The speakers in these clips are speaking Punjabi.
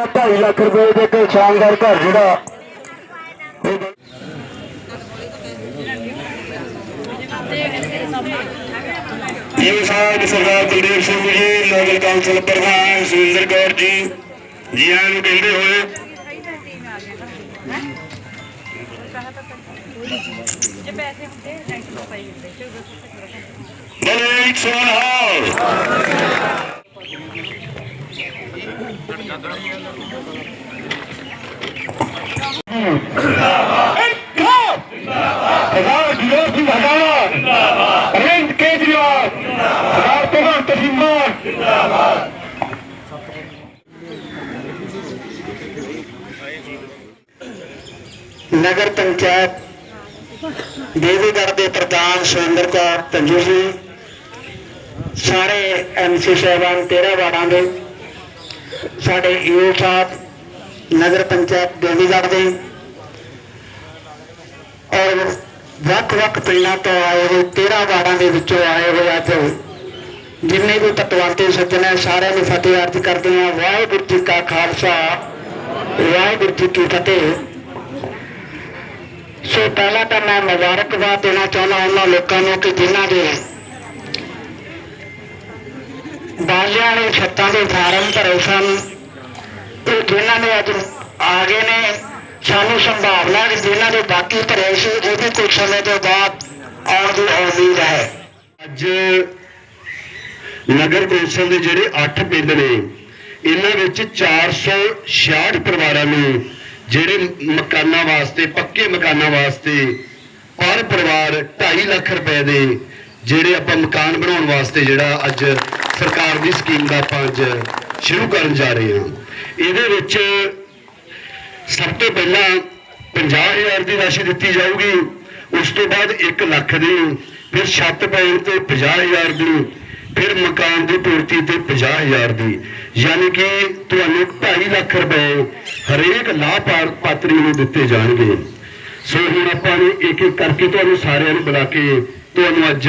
ਦਾ 2.5 ਲੱਖ ਰੁਪਏ ਦੇ ਇੱਕ ਸ਼ਾਨਦਾਰ ਘਰ ਜਿਹੜਾ ਜੀ ਸਾਹਿਬ ਸਰਦਾਰ ਕੁਲਦੀਪ ਸਿੰਘ ਜੀ ਨਗਰ ਕੌਂਸਲ ਪ੍ਰਧਾਨ ਸੁਰਿੰਦਰ ਕੌਰ ਜੀ ਜੀ ਆਇਆਂ ਨੂੰ ਕਹਿੰਦੇ ਹੋਏ ਜੇ ਪੈਸੇ ਹੁੰਦੇ ਟੈਂਸ਼ਨ ਤੋਂ ਪਈ ਹੁੰਦੇ ਤੇ ਉਦੋਂ ਬਲੇ ਸੋਹਣਾ ਸਰਦਾਰ ਵਿਰੋਧ ਸਿੰਘ ਹਟਾਣਾ ਅਰਵਿੰਦ ਕੇਜਰੀਵਾਲ ਸਰਦਾਰ ਭਗਵੰਤ ਸਿੰਘ ਮਾਨ ਨਗਰ ਪੰਚਾਇਤ ਦੇਵੀਗੜ੍ਹ ਦੇ ਪ੍ਰਧਾਨ ਸੁਰਿੰਦਰ ਕੌਰ ਤੰਜੂ ਸਾਡੇ ਈਓ ਸਾਹਿਬ, ਨਗਰ ਪੰਚਾਇਤ ਦੇਵੀਗੜ੍ਹ ਦੇ। ਔਰ ਵੱਖ-ਵੱਖ ਪਿੰਡਾਂ ਤੋਂ ਆਏ ਹੋਏ 13 ਵਾਰਡਾਂ ਦੇ ਵਿੱਚੋਂ ਆਏ ਹੋਏ ਅੱਜ ਜਿੰਨੇ ਵੀ ਪਤਵੰਤੇ ਸੱਜਣ ਹੈ, ਸਾਰਿਆਂ ਨੂੰ ਫਤਿਹ ਅਰਜ਼ ਕਰਦੇ ਹਾਂ। ਵਾਹਿਗੁਰੂ ਜੀ ਕਾ ਖਾਲਸਾ, ਵਾਹਿਗੁਰੂ ਜੀ ਕੀ ਫਤਿਹ। ਸੋ ਪਹਿਲਾਂ ਤਾਂ ਮੈਂ ਮੁਬਾਰਕਬਾਦ ਦੇਣਾ ਚਾਹੁੰਦਾ ਉਹਨਾਂ ਲੋਕਾਂ ਨੂੰ ਕਿ ਜਿਨ੍ਹਾਂ ਦੇ ਬਾਲਿਆਂ ਵਾਲੇ ਛੱਤਾਂ ਦੇ ਫਾਰਮ ਭਰੇ ਸਨ ਤੇ ਜਿਨ੍ਹਾਂ ਨੇ ਅੱਜ ਆ ਗਏ ਨੇ ਸਾਨੂੰ ਸੰਭਾਵਨਾ ਕਿ ਜਿਨ੍ਹਾਂ ਦੇ ਬਾਕੀ ਭਰੇ ਸੀ, ਉਹ ਵੀ ਕੁਝ ਸਮੇਂ ਤੋਂ ਬਾਅਦ ਆਉਣ ਦੀ ਉਮੀਦ ਹੈ। ਅੱਜ ਨਗਰ ਕੌਂਸਲ ਦੇ ਜਿਹੜੇ 8 ਪਿੰਡ ਨੇ, ਇਹਨਾਂ ਵਿੱਚ 466 ਪਰਿਵਾਰਾਂ ਨੂੰ ਜਿਹੜੇ ਮਕਾਨਾਂ ਵਾਸਤੇ, ਪੱਕੇ ਮਕਾਨਾਂ ਵਾਸਤੇ ਹਰ ਪਰਿਵਾਰ 2.5 ਲੱਖ ਰੁਪਏ ਦੇ ਜਿਹੜੇ ਆਪਾਂ ਮਕਾਨ ਬਣਾਉਣ ਵਾਸਤੇ ਜਿਹੜਾ ਅੱਜ ਸਰਕਾਰ ਦੀ ਸਕੀਮ ਦਾ ਆਪਾਂ ਅੱਜ ਸ਼ੁਰੂ ਕਰਨ ਜਾ ਰਹੇ ਹਾਂ। ਇਹਦੇ ਵਿੱਚ ਸਭ ਤੋਂ ਪਹਿਲਾਂ 50000 ਦੀ ਰਾਸ਼ੀ ਦਿੱਤੀ ਜਾਊਗੀ। ਉਸ ਤੋਂ ਬਾਅਦ 1 ਲੱਖ ਦੀ, ਫਿਰ ਛੱਤ ਪੈਣ ਤੇ 50000 ਦੀ, ਫਿਰ ਮਕਾਨ ਦੀ ਪੂਰਤੀ ਤੇ 50000 ਦੀ। ਯਾਨੀ ਕਿ ਤੁਹਾਨੂੰ 2.5 ਲੱਖ ਰੁਪਏ ਹਰੇਕ ਲਾਭ ਪਾਤਰੀ ਨੂੰ ਦਿੱਤੇ ਜਾਣਗੇ। ਸੋ ਹੁਣ ਆਪਾਂ ਨੇ ਇੱਕ ਇੱਕ ਕਰਕੇ ਤੁਹਾਨੂੰ ਸਾਰਿਆਂ ਨੂੰ ਬੁਲਾ ਕੇ ਤੁਹਾਨੂੰ ਅੱਜ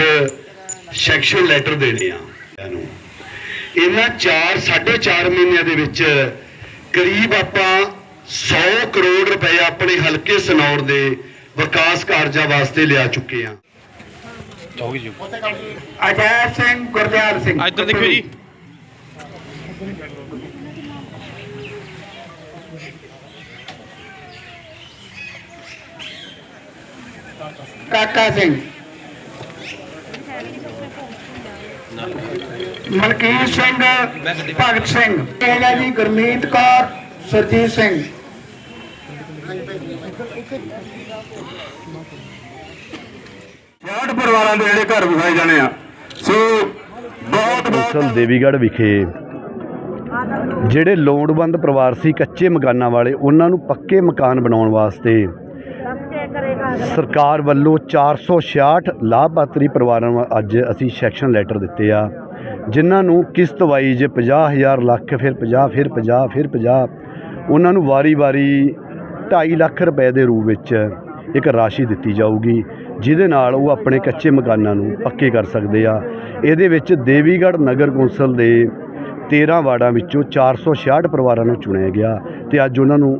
ਸੈਕਸ਼ਨ ਲੈਟਰ ਦੇਣੇ ਆ। ਨੂੰ ਇਹਨਾਂ 4 4.5 ਮਹੀਨਿਆਂ ਦੇ ਵਿੱਚ ਕਰੀਬ ਆਪਾਂ 100 ਕਰੋੜ ਰੁਪਏ ਆਪਣੇ ਹਲਕੇ ਸਨੌਰ ਦੇ ਵਿਕਾਸ ਕਾਰਜਾਂ ਵਾਸਤੇ ਲਿਆ ਚੁੱਕੇ ਆ ਅਜੈ ਸਿੰਘ ਗੁਰਦਿਆਲ ਸਿੰਘ। ਇੱਧਰ ਦੇਖਿਓ ਜੀ। ਕਾਕਾ ਸਿੰਘ। ਮਲਕੀਤ ਸਿੰਘ ਭਗਤ ਸਿੰਘ। ਇਹਦਾ ਜੀ ਗੁਰਮੀਤ ਕੌਰ ਸਰਜੀਤ ਸਿੰਘ। ਯਾਰ ਪਰਿਵਾਰਾਂ ਦੇ ਜਿਹੜੇ ਘਰ ਵਸਾਏ ਜਾਣੇ ਆ। ਸੋ ਬਹੁਤ ਬਹੁਤ ਕੌਂਸਲ ਦੇਵੀਗੜ੍ਹ ਵਿਖੇ ਜਿਹੜੇ ਲੋੜਵੰਦ ਪਰਿਵਾਰ ਸੀ ਕੱਚੇ ਮਕਾਨਾਂ ਵਾਲੇ ਉਹਨਾਂ ਨੂੰ ਪੱਕੇ ਮਕਾਨ ਬਣਾਉਣ ਵਾਸਤੇ ਸਰਕਾਰ ਵੱਲੋਂ 466 ਲਾਭਪਾਤਰੀ ਪਰਿਵਾਰਾਂ ਨੂੰ ਅੱਜ ਅਸੀਂ ਸੈਕਸ਼ਨ ਲੈਟਰ ਦਿੱਤੇ ਆ, ਜਿਨ੍ਹਾਂ ਨੂੰ ਕਿਸ਼ਤ ਵਾਈਜ਼ 50000 ਲੱਖ ਫਿਰ 50 ਫਿਰ 50 ਫਿਰ 50 ਉਹਨਾਂ ਨੂੰ ਵਾਰੀ-ਵਾਰੀ 2.5 ਲੱਖ ਰੁਪਏ ਦੇ ਰੂਪ ਵਿੱਚ ਇੱਕ ਰਾਸ਼ੀ ਦਿੱਤੀ ਜਾਊਗੀ, ਜਿਹਦੇ ਨਾਲ ਉਹ ਆਪਣੇ ਕੱਚੇ ਮਕਾਨਾਂ ਨੂੰ ਪੱਕੇ ਕਰ ਸਕਦੇ ਆ। ਇਹਦੇ ਵਿੱਚ ਦੇਵੀਗੜ੍ਹ ਨਗਰ ਕੌਂਸਲ ਦੇ 13 ਵਾਰਡਾਂ ਵਿੱਚੋਂ 466 ਪਰਿਵਾਰਾਂ ਨੂੰ ਚੁਣਿਆ ਗਿਆ ਤੇ ਅੱਜ ਉਹਨਾਂ ਨੂੰ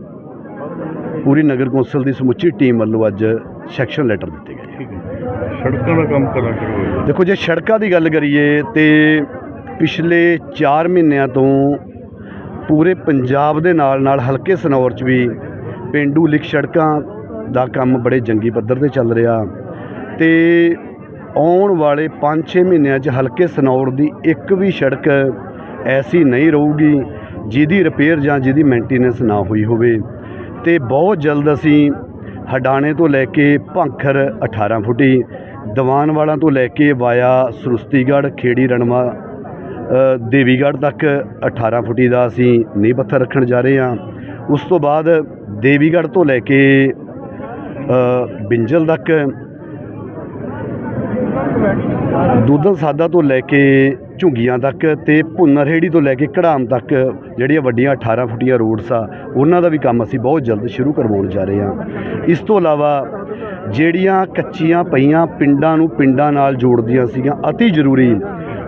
ਪੂਰੀ ਨਗਰ ਕੌਂਸਲ ਦੀ ਸਮੁੱਚੀ ਟੀਮ ਵੱਲੋਂ ਅੱਜ ਸੈਕਸ਼ਨ ਲੈਟਰ ਦਿੱਤੇ ਗਏ ਸੜਕਾਂ ਦਾ ਕੰਮ ਕਰਾਂ ਸ਼ੁਰੂ ਹੋਇਆ ਦੇਖੋ ਜੇ ਸੜਕਾਂ ਦੀ ਗੱਲ ਕਰੀਏ ਤੇ ਪਿਛਲੇ 4 ਮਹੀਨਿਆਂ ਤੋਂ ਪੂਰੇ ਪੰਜਾਬ ਦੇ ਨਾਲ ਨਾਲ ਹਲਕੇ ਸਨੌਰ 'ਚ ਵੀ ਪਿੰਡੂ ਲਿਖ ਸੜਕਾਂ ਦਾ ਕੰਮ ਬੜੇ ਜੰਗੀ ਪੱਧਰ ਤੇ ਚੱਲ ਰਿਹਾ ਤੇ ਆਉਣ ਵਾਲੇ 5-6 ਮਹੀਨਿਆਂ 'ਚ ਹਲਕੇ ਸਨੌਰ ਦੀ ਇੱਕ ਵੀ ਸੜਕ ਐਸੀ ਨਹੀਂ ਰਹੂਗੀ ਜਿਹਦੀ ਰਿਪੇਅਰ ਜਾਂ ਜਿਹਦੀ ਮੇਨਟੇਨੈਂਸ ਨਾ ਹੋਈ ਹੋਵੇ। ਤੇ ਬਹੁਤ ਜਲਦ ਅਸੀਂ ਹਡਾਣੇ ਤੋਂ ਲੈ ਕੇ ਭਾਂਖਰ 18 ਫੁੱਟੀ ਦੀਵਾਨ ਵਾਲਾ ਤੋਂ ਲੈ ਕੇ ਵਾਇਆ ਸਰੁਸਤੀਗੜ੍ਹ ਖੇੜੀ ਰਣਵਾ ਅ, ਦੇਵੀਗੜ੍ਹ ਤੱਕ 18 ਫੁੱਟੀ ਦਾ ਅਸੀਂ ਨੀਂਹ ਪੱਥਰ ਰੱਖਣ ਜਾ ਰਹੇ ਹਾਂ। ਉਸ ਤੋਂ ਬਾਅਦ ਦੇਵੀਗੜ੍ਹ ਤੋਂ ਲੈ ਕੇ ਬਿੰਜਲ ਤੱਕ ਦੁੱਧਨ ਸਾਦਾ ਤੋਂ ਲੈ ਕੇ ਝੁੰਗੀਆਂ ਤੱਕ ਤੇ ਭੁੰਨਰਹੇੜੀ ਤੋਂ ਲੈ ਕੇ ਕੜਾਮ ਤੱਕ ਜਿਹੜੀਆਂ ਵੱਡੀਆਂ 18 ਫੁੱਟੀਆਂ ਰੋਡਸ ਆ, ਉਹਨਾਂ ਦਾ ਵੀ ਕੰਮ ਅਸੀਂ ਬਹੁਤ ਜਲਦ ਸ਼ੁਰੂ ਕਰਵਾਉਣ ਜਾ ਰਹੇ ਹਾਂ। ਇਸ ਤੋਂ ਇਲਾਵਾ ਜਿਹੜੀਆਂ ਕੱਚੀਆਂ ਪਈਆਂ ਪਿੰਡਾਂ ਨੂੰ ਪਿੰਡਾਂ ਨਾਲ ਜੋੜਦੀਆਂ ਸੀਗੀਆਂ, ਅਤੀ ਜ਼ਰੂਰੀ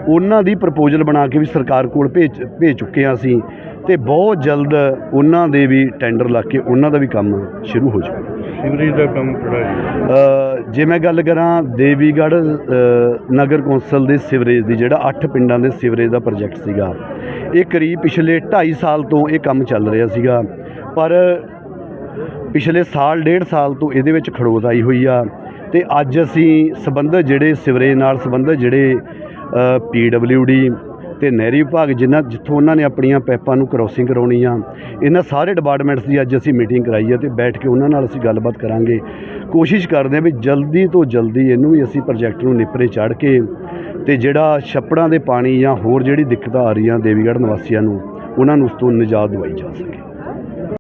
ਉਹਨਾਂ ਦੀ ਪ੍ਰਪੋਜ਼ਲ ਬਣਾ ਕੇ ਵੀ ਸਰਕਾਰ ਕੋਲ ਭੇਜ ਭੇਜ ਚੁੱਕੇ ਹਾਂ ਅਸੀਂ ਤੇ ਬਹੁਤ ਜਲਦ ਉਹਨਾਂ ਦੇ ਵੀ ਟੈਂਡਰ ਲੱਗ ਕੇ ਉਹਨਾਂ ਦਾ ਵੀ ਕੰਮ ਸ਼ੁਰੂ ਹੋ ਜਾਊਗਾ। ਸੀਵਰੇਜ ਦਾ ਕੰਮ ਕਿਹੜਾ ਜੀ? ਜੇ ਮੈਂ ਗੱਲ ਕਰਾਂ ਦੇਵੀਗੜ੍ਹ ਨਗਰ ਕੌਂਸਲ ਦੇ ਸਿਵਰੇਜ ਦੀ, ਜਿਹੜਾ 8 ਪਿੰਡਾਂ ਦੇ ਸੀਵਰੇਜ ਦਾ ਪ੍ਰੋਜੈਕਟ ਸੀਗਾ। ਇਹ ਕਰੀਬ ਪਿਛਲੇ 2.5 ਸਾਲ ਤੋਂ ਇਹ ਕੰਮ ਚੱਲ ਰਿਹਾ ਸੀਗਾ। ਪਰ ਪਿਛਲੇ ਸਾਲ, ਡੇਢ ਸਾਲ ਤੋਂ ਇਹਦੇ ਵਿੱਚ ਖੜੋਤ ਆਈ ਹੋਈ ਆ ਤੇ ਅੱਜ ਅਸੀਂ ਸਬੰਧਤ ਜਿਹੜੇ ਸਿਵਰੇਜ ਨਾਲ ਸਬੰਧਤ ਜਿਹੜੇ ਡੀ ਤੇ ਨਹਿਰੀ ਵਿਭਾਗ ਜਿਨ੍ਹਾਂ ਜਿੱਥੋਂ ਉਹਨਾਂ ਨੇ ਆਪਣੀਆਂ ਪੈਪਾਂ ਨੂੰ ਕ੍ਰੋਸਿੰਗ ਕਰਾਉਣੀ ਆ ਇਹਨਾਂ ਸਾਰੇ ਡਿਪਾਰਟਮੈਂਟਸ ਦੀ ਅੱਜ ਅਸੀਂ ਮੀਟਿੰਗ ਕਰਾਈ ਹੈ ਤੇ ਬੈਠ ਕੇ ਉਹਨਾਂ ਨਾਲ ਅਸੀਂ ਗੱਲਬਾਤ ਕਰਾਂਗੇ। ਕੋਸ਼ਿਸ਼ ਕਰਦੇ ਆ ਵੀ ਜਲਦੀ ਤੋਂ ਜਲਦੀ ਇਹਨੂੰ ਵੀ ਅਸੀਂ ਪ੍ਰੋਜੈਕਟ ਨੂੰ ਨਿਪਰੇ ਚੜ੍ਹ ਕੇ ਤੇ ਜਿਹੜਾ ਛੱਪੜਾਂ ਦੇ ਪਾਣੀ ਜਾਂ ਹੋਰ ਜਿਹੜੀ ਦਿੱਕਤਾਂ ਆ ਰਹੀਆਂ ਦੇਵੀਗੜ੍ਹ ਨਿਵਾਸੀਆਂ ਨੂੰ, ਉਹਨਾਂ ਨੂੰ ਉਸ ਤੋਂ ਨਿਜਾਤ ਦਵਾਈ ਜਾ ਸਕੇ।